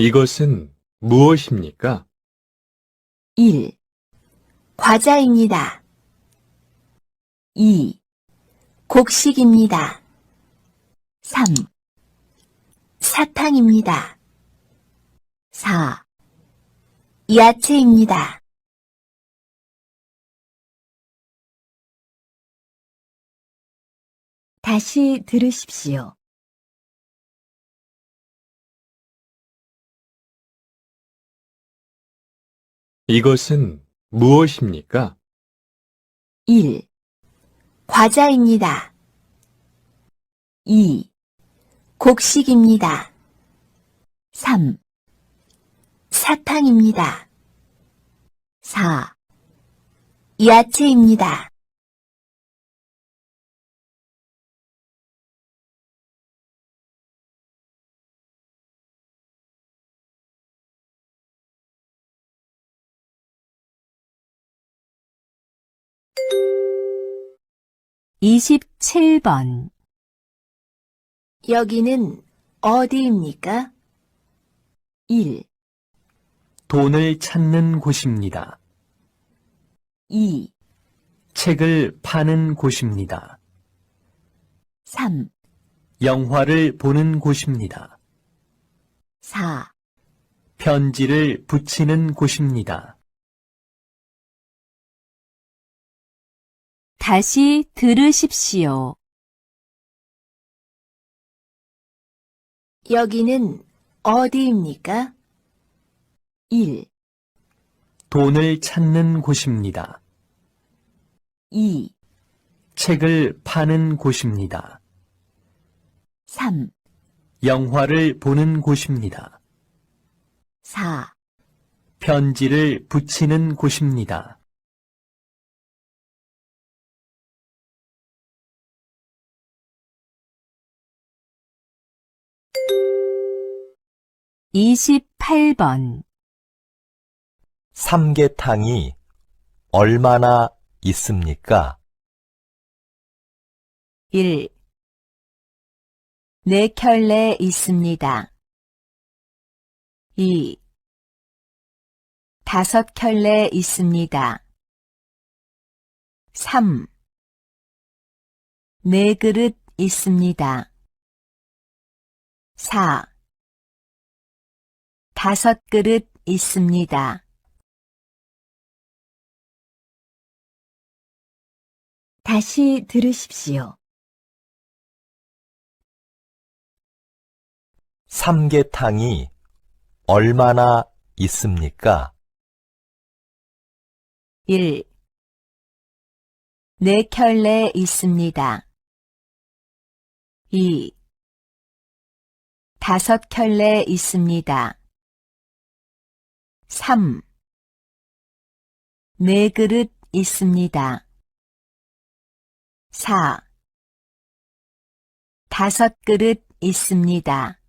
이것은 무엇입니까? 1. 과자입니다. 2. 곡식입니다. 3. 사탕입니다. 4. 야채입니다. 다시 들으십시오. 이것은 무엇입니까? 1. 과자입니다. 2. 곡식입니다. 3. 사탕입니다. 4. 야채입니다. 이십칠 번 여기는 어디입니까? 1, 돈을 찾는 곳입니다. 2, 책을 파는 곳입니다. 3, 영화를 보는 곳입니다. 4. 편지를 붙이는 곳입니다. 다시 들으십시오. 여기는 어디입니까? 1, 돈을 찾는 곳입니다. 2, 책을 파는 곳입니다. 3, 영화를 보는 곳입니다. 4. 편지를 붙이는 곳입니다. 이십팔 번 삼계탕이 얼마나 있습니까? 1. 네 켤레 있습니다. 2. 다섯 켤레 있습니다. 3. 네 그릇 있습니다. 4. 다섯 그릇 있습니다. 다시 들으십시오. 삼계탕이 얼마나 있습니까? 1. 네 켤레 있습니다. 2. 다섯 켤레 있습니다. 3. 네 그릇 있습니다. 4. 다섯 그릇 있습니다.